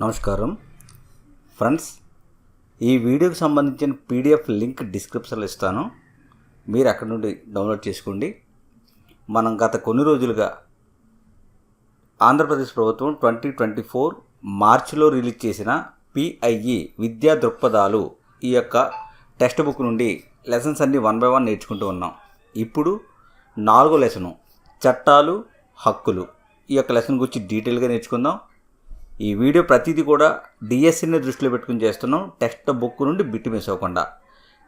నమస్కారం. ఫ్రెండ్స్ ఈ వీడియోకి సంబంధించిన పీడిఎఫ్ లింక్ డిస్క్రిప్షన్లో ఇస్తాను. మీరు అక్కడ నుండి డౌన్లోడ్ చేసుకోండి. మనం గత కొన్ని రోజులుగా ఆంధ్రప్రదేశ్ ప్రభుత్వం ట్వంటీ ట్వంటీ ఫోర్ మార్చిలో రిలీజ్ చేసిన పిఐఈ విద్యా దృక్పథాలు ఈ యొక్క టెక్స్ట్ బుక్ నుండి లెసన్స్ అన్ని వన్ బై వన్ నేర్చుకుంటూ ఉన్నాం. ఇప్పుడు నాలుగో లెసను చట్టాలు హక్కులు ఈ యొక్క లెసన్ గురించి డీటెయిల్గా నేర్చుకుందాం. ఈ వీడియో ప్రతిదీ కూడా డిఎస్సిని దృష్టిలో పెట్టుకుని చేస్తున్నాం. టెక్స్ట్ బుక్ నుండి బిట్ మిస్ అవ్వకుండా.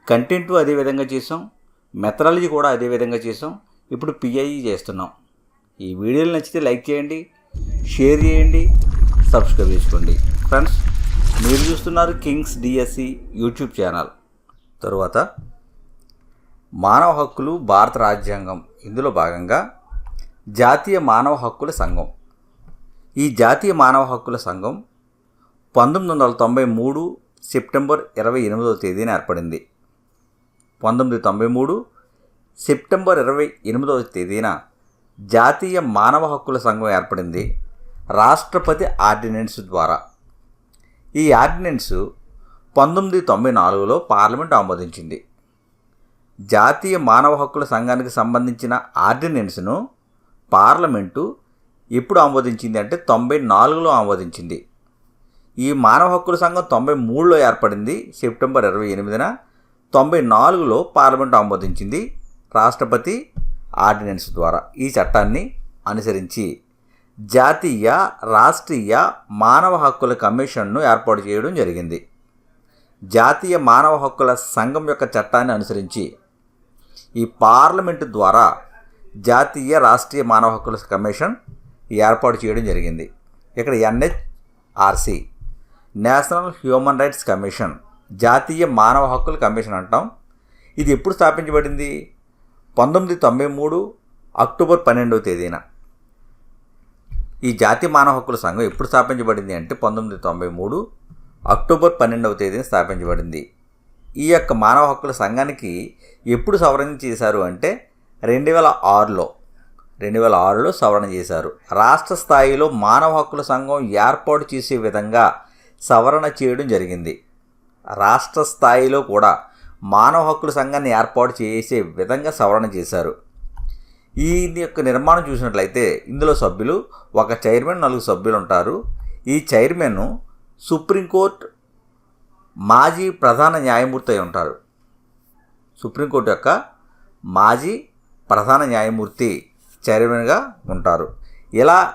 కంటెంట్ అదే విధంగా చేసాం. మెథడాలజీ కూడా అదే విధంగా చేసాం. ఇప్పుడు పిఐఈ చేస్తున్నాం. ఈ వీడియోలు నచ్చితే లైక్ చేయండి షేర్ చేయండి సబ్స్క్రైబ్ చేసుకోండి. ఫ్రెండ్స్ మీరు చూస్తున్నారు కింగ్స్ డిఎస్సి యూట్యూబ్ ఛానల్ తరువాత మానవ హక్కులు భారత రాజ్యాంగం. ఇందులో భాగంగా జాతీయ మానవ హక్కుల సంఘం. ఈ జాతీయ మానవ హక్కుల సంఘం పంతొమ్మిది వందల తొంభై మూడు సెప్టెంబర్ ఇరవై ఎనిమిదవ తేదీన ఏర్పడింది. పంతొమ్మిది తొంభై మూడు సెప్టెంబర్ ఇరవై ఎనిమిదవ తేదీన జాతీయ మానవ హక్కుల సంఘం ఏర్పడింది రాష్ట్రపతి ఆర్డినెన్స్ ద్వారా. ఈ ఆర్డినెన్స్ పంతొమ్మిది తొంభై నాలుగులో పార్లమెంట్ ఆమోదించింది. జాతీయ మానవ హక్కుల సంఘానికి సంబంధించిన ఆర్డినెన్స్ను పార్లమెంటు ఎప్పుడు ఆమోదించింది అంటే తొంభై నాలుగులో ఆమోదించింది. ఈ మానవ హక్కుల సంఘం తొంభై మూడులో ఏర్పడింది సెప్టెంబర్ ఇరవై ఎనిమిదిన. తొంభై నాలుగులో పార్లమెంట్ ఆమోదించింది రాష్ట్రపతి ఆర్డినెన్స్ ద్వారా. ఈ చట్టాన్ని అనుసరించి జాతీయ రాష్ట్రీయ మానవ హక్కుల కమిషన్ను ఏర్పాటు చేయడం జరిగింది. జాతీయ మానవ హక్కుల సంఘం యొక్క చట్టాన్ని అనుసరించి ఈ పార్లమెంటు ద్వారా జాతీయ రాష్ట్రీయ మానవ హక్కుల కమిషన్ ఏర్పాటు చేయడం జరిగింది. ఇక్కడ NHRC national human rights commission జాతీయ మానవ హక్కుల కమిషన్ అంటాం. ఇది ఎప్పుడు స్థాపించబడింది? పంతొమ్మిది తొంభై మూడు అక్టోబర్ పన్నెండవ తేదీన. ఈ జాతీయ మానవ హక్కుల సంఘం ఎప్పుడు స్థాపించబడింది అంటే పంతొమ్మిది తొంభై మూడు అక్టోబర్ పన్నెండవ తేదీన స్థాపించబడింది. ఈ యొక్క మానవ హక్కుల సంఘానికి ఎప్పుడు సవరణ చేశారు అంటే రెండు వేల ఆరులో. రెండు వేల ఆరులో సవరణ చేశారు. రాష్ట్ర స్థాయిలో మానవ హక్కుల సంఘం ఏర్పాటు చేసే విధంగా సవరణ చేయడం జరిగింది. రాష్ట్ర స్థాయిలో కూడా మానవ హక్కుల సంఘాన్ని ఏర్పాటు చేసే విధంగా సవరణ చేశారు. ఈ యొక్క నిర్మాణం చూసినట్లయితే ఇందులో సభ్యులు ఒక చైర్మన్ నలుగురు సభ్యులు ఉంటారు. ఈ చైర్మన్ సుప్రీంకోర్టు మాజీ ప్రధాన న్యాయమూర్తి అయి ఉంటారు. సుప్రీంకోర్టు యొక్క మాజీ ప్రధాన న్యాయమూర్తి చైర్మన్గా ఉంటారు. ఇలా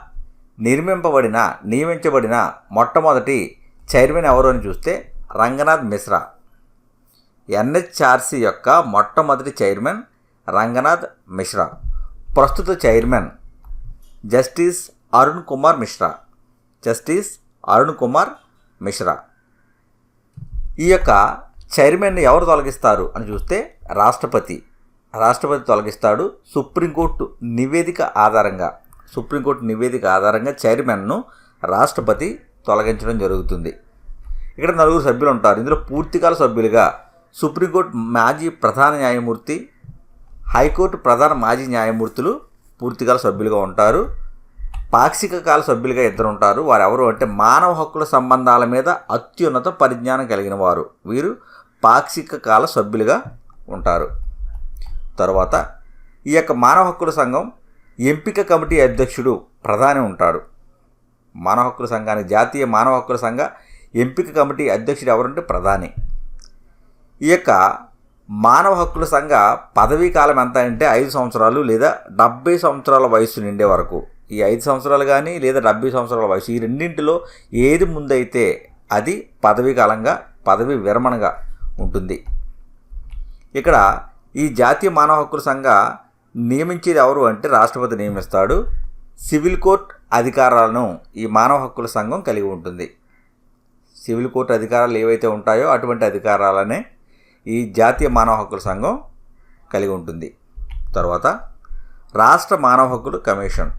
నిర్మింపబడిన నియమించబడిన మొట్టమొదటి చైర్మన్ ఎవరు అని చూస్తే రంగనాథ్ మిశ్రా. ఎన్హెచ్ఆర్సి యొక్క మొట్టమొదటి చైర్మన్ రంగనాథ్ మిశ్రా. ప్రస్తుత chairman justice Arun Kumar Mishra. Justice Arun Kumar Mishra. ఈ యొక్క చైర్మన్ని ఎవరు తొలగిస్తారు అని చూస్తే రాష్ట్రపతి. రాష్ట్రపతి తొలగిస్తాడు. సుప్రీంకోర్టు నివేదిక ఆధారంగా సుప్రీంకోర్టు నివేదిక ఆధారంగా చైర్మన్ను రాష్ట్రపతి తొలగించడం జరుగుతుంది. ఇక్కడ నలుగురు సభ్యులు ఉంటారు. ఇందులో పూర్తికాల సభ్యులుగా సుప్రీంకోర్టు మాజీ ప్రధాన న్యాయమూర్తి హైకోర్టు ప్రధాన మాజీ న్యాయమూర్తులు పూర్తికాల సభ్యులుగా ఉంటారు. పాక్షిక కాల సభ్యులుగా ఇద్దరు ఉంటారు. వారు ఎవరు అంటే మానవ హక్కుల సంబంధాల మీద అత్యున్నత పరిజ్ఞానం కలిగిన వారు. వీరు పాక్షిక కాల సభ్యులుగా ఉంటారు. తర్వాత ఈ యొక్క మానవ హక్కుల సంఘం ఎంపిక కమిటీ అధ్యక్షుడు ప్రధాని ఉంటాడు. మానవ హక్కుల సంఘానికి జాతీయ మానవ హక్కుల సంఘ ఎంపిక కమిటీ అధ్యక్షుడు ఎవరంటే ప్రధాని. ఈ యొక్క మానవ హక్కుల సంఘ పదవీ కాలం ఎంత అంటే ఐదు సంవత్సరాలు లేదా డెబ్బై సంవత్సరాల వయసు నిండే వరకు. ఈ ఐదు సంవత్సరాలు కానీ లేదా డెబ్బై సంవత్సరాల వయసు ఈ రెండింటిలో ఏది ముందైతే అది పదవీ కాలంగా పదవి విరమణగా ఉంటుంది. ఇక్కడ ఈ జాతీయ మానవ హక్కుల సంఘ నియమించేది ఎవరు అంటే రాష్ట్రపతి నియమిస్తాడు. సివిల్ కోర్ట్ అధికారాలను ఈ మానవ హక్కుల సంఘం కలిగి ఉంటుంది. సివిల్ కోర్టు అధికారాలు ఏవైతే ఉంటాయో అటువంటి అధికారాలనే ఈ జాతీయ మానవ హక్కుల సంఘం కలిగి ఉంటుంది. తర్వాత రాష్ట్ర మానవ హక్కుల కమిషన్.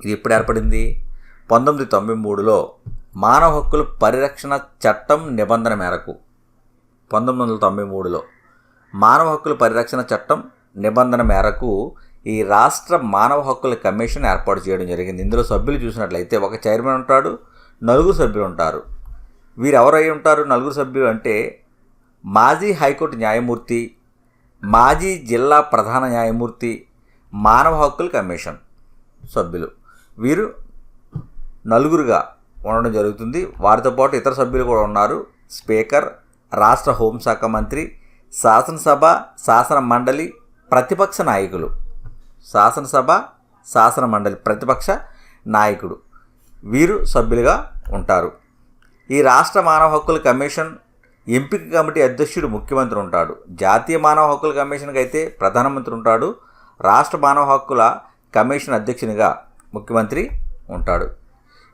ఇది ఎప్పుడు ఏర్పడింది? పంతొమ్మిది తొంభై మూడులో మానవ హక్కుల పరిరక్షణ చట్టం నిబంధన మేరకు. పంతొమ్మిది వందల తొంభై మూడులో. మానవ హక్కుల పరిరక్షణ చట్టం నిబంధన మేరకు ఈ రాష్ట్ర మానవ హక్కుల కమిషన్ ఏర్పాటు చేయడం జరిగింది. ఇందులో సభ్యులు చూసినట్లయితే ఒక చైర్మన్ ఉంటాడు నలుగురు సభ్యులు ఉంటారు. వీరు ఎవరై ఉంటారు నలుగురు సభ్యులు అంటే మాజీ హైకోర్టు న్యాయమూర్తి మాజీ జిల్లా ప్రధాన న్యాయమూర్తి మానవ హక్కుల కమిషన్ సభ్యులు. వీరు నలుగురుగా ఉండడం జరుగుతుంది. వారితో పాటు ఇతర సభ్యులు కూడా ఉన్నారు. స్పీకర్ రాష్ట్ర హోంశాఖ మంత్రి శాసనసభ శాసన మండలి ప్రతిపక్ష నాయకులు. శాసనసభ శాసన మండలి ప్రతిపక్ష నాయకుడు. వీరు సభ్యులుగా ఉంటారు. ఈ రాష్ట్ర మానవ హక్కుల కమిషన్ ఎంపిక కమిటీ అధ్యక్షుడు ముఖ్యమంత్రి ఉంటాడు. జాతీయ మానవ హక్కుల కమిషన్కి అయితే ప్రధానమంత్రి ఉంటాడు. రాష్ట్ర మానవ హక్కుల కమిషన్ అధ్యక్షునిగా ముఖ్యమంత్రి ఉంటాడు.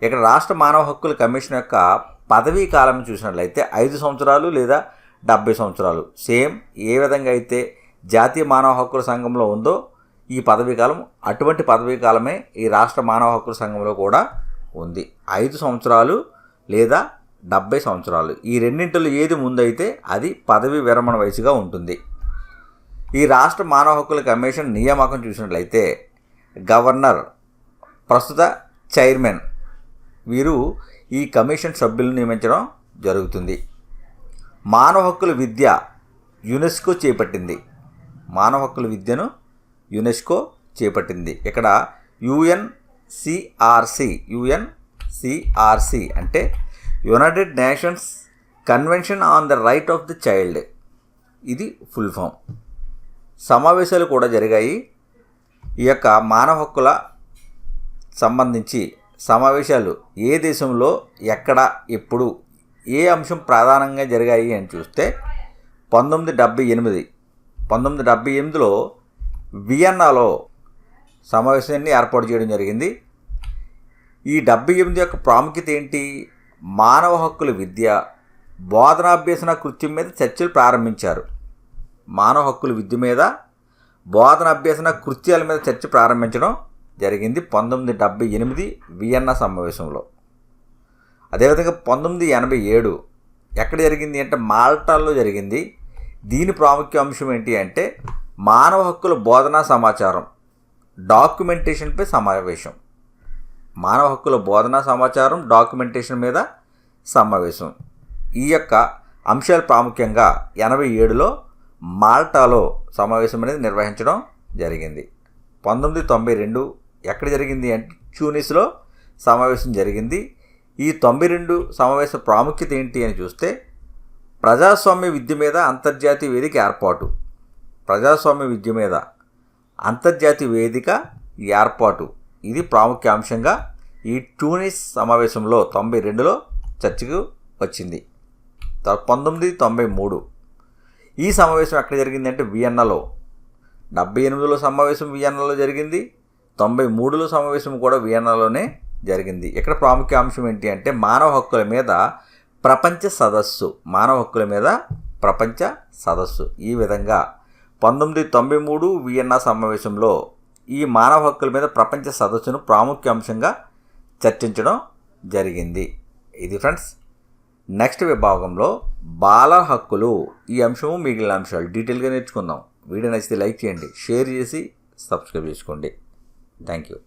ఇక్కడ రాష్ట్ర మానవ హక్కుల కమిషన్ యొక్క పదవీ కాలం చూసినట్లయితే ఐదు సంవత్సరాలు లేదా డెబ్బై సంవత్సరాలు. సేమ్ ఏ విధంగా అయితే జాతీయ మానవ హక్కుల సంఘంలో ఉందో ఈ పదవీ కాలం అటువంటి పదవీ కాలమే ఈ రాష్ట్ర మానవ హక్కుల సంఘంలో కూడా ఉంది. ఐదు సంవత్సరాలు లేదా డెబ్బై సంవత్సరాలు. ఈ రెండింటిలో ఏది ముందైతే అది పదవి విరమణ వయసుగా ఉంటుంది. ఈ రాష్ట్ర మానవ హక్కుల కమిషన్ నియామకం చూసినట్లయితే గవర్నర్ ప్రస్తుత చైర్మన్ వీరు ఈ కమిషన్ సభ్యులను నియమించడం జరుగుతుంది. మానవ హక్కుల విద్య యునెస్కో చేపట్టింది. మానవ హక్కుల విద్యను యునెస్కో చేపట్టింది. ఇక్కడ యుఎన్సిఆర్సి యుఎన్సిఆర్సి అంటే united nations convention on the right of the child. ఇది ఫుల్ ఫామ్. సమావేశాలు కూడా జరిగాయి. ఈ యొక్క మానవ హక్కుల సంబంధించి సమావేశాలు ఏ దేశంలో ఎక్కడ ఎప్పుడు ఏ అంశం ప్రధానంగా జరిగాయి అని చూస్తే పంతొమ్మిది డెబ్బై ఎనిమిది పంతొమ్మిది డెబ్బై ఎనిమిదిలో వియన్నాలో సమావేశాన్ని ఏర్పాటు చేయడం జరిగింది. ఈ డెబ్బై ఎనిమిది యొక్క ప్రాముఖ్యత ఏంటి? మానవ హక్కుల విద్య బోధనాభ్యసన కృత్యం మీద చర్చలు ప్రారంభించారు. మానవ హక్కుల విద్య మీద బోధన అభ్యసన కృత్యాల మీద చర్చ ప్రారంభించడం జరిగింది పంతొమ్మిది డెబ్బై ఎనిమిది వియన్నా సమావేశంలో. అదేవిధంగా పంతొమ్మిది ఎనభై ఏడు ఎక్కడ జరిగింది అంటే మాల్టాలో జరిగింది. దీని ప్రాముఖ్య అంశం ఏంటి అంటే మానవ హక్కుల బోధనా సమాచారం డాక్యుమెంటేషన్పై సమావేశం. మానవ హక్కుల బోధనా సమాచారం డాక్యుమెంటేషన్ మీద సమావేశం. ఈ యొక్క అంశాలు ప్రాముఖ్యంగా ఎనభై ఏడులో మాల్టాలో సమావేశం అనేది నిర్వహించడం జరిగింది. పంతొమ్మిది తొంభై రెండు ఎక్కడ జరిగింది అంటే ట్యూనిస్లో సమావేశం జరిగింది. ఈ తొంభై రెండు సమావేశ ప్రాముఖ్యత ఏంటి అని చూస్తే ప్రజాస్వామ్య విద్య మీద అంతర్జాతీయ వేదిక ఏర్పాటు. ప్రజాస్వామ్య విద్య మీద అంతర్జాతీయ వేదిక ఏర్పాటు. ఇది ప్రాముఖ్యాంశంగా ఈ ట్యూనిస్ సమావేశంలో తొంభై రెండులో చర్చకు వచ్చింది. పంతొమ్మిది తొంభై మూడు. ఈ సమావేశం ఎక్కడ జరిగింది అంటే వియన్నాలో. డెబ్బై ఎనిమిదిలో సమావేశం వియన్నాలో జరిగింది. తొంభై మూడులో సమావేశం కూడా వియన్నాలోనే జరిగింది. ఇక్కడ ప్రాముఖ్య అంశం ఏంటి అంటే మానవ హక్కుల మీద ప్రపంచ సదస్సు మానవ హక్కుల మీద ప్రపంచ సదస్సు. ఈ విధంగా పంతొమ్మిది తొంభై మూడు వియన్నా సమావేశంలో ఈ మానవ హక్కుల మీద ప్రపంచ సదస్సును ప్రాముఖ్య అంశంగా చర్చించడం జరిగింది. ఇది ఫ్రెండ్స్ నెక్స్ట్ విభాగంలో బాల హక్కులు. ఈ అంశము మిగిలిన అంశాలు డీటెయిల్గా నేర్చుకుందాం. వీడియో నచ్చితే లైక్ చేయండి షేర్ చేసి సబ్స్క్రైబ్ చేసుకోండి. Thank you.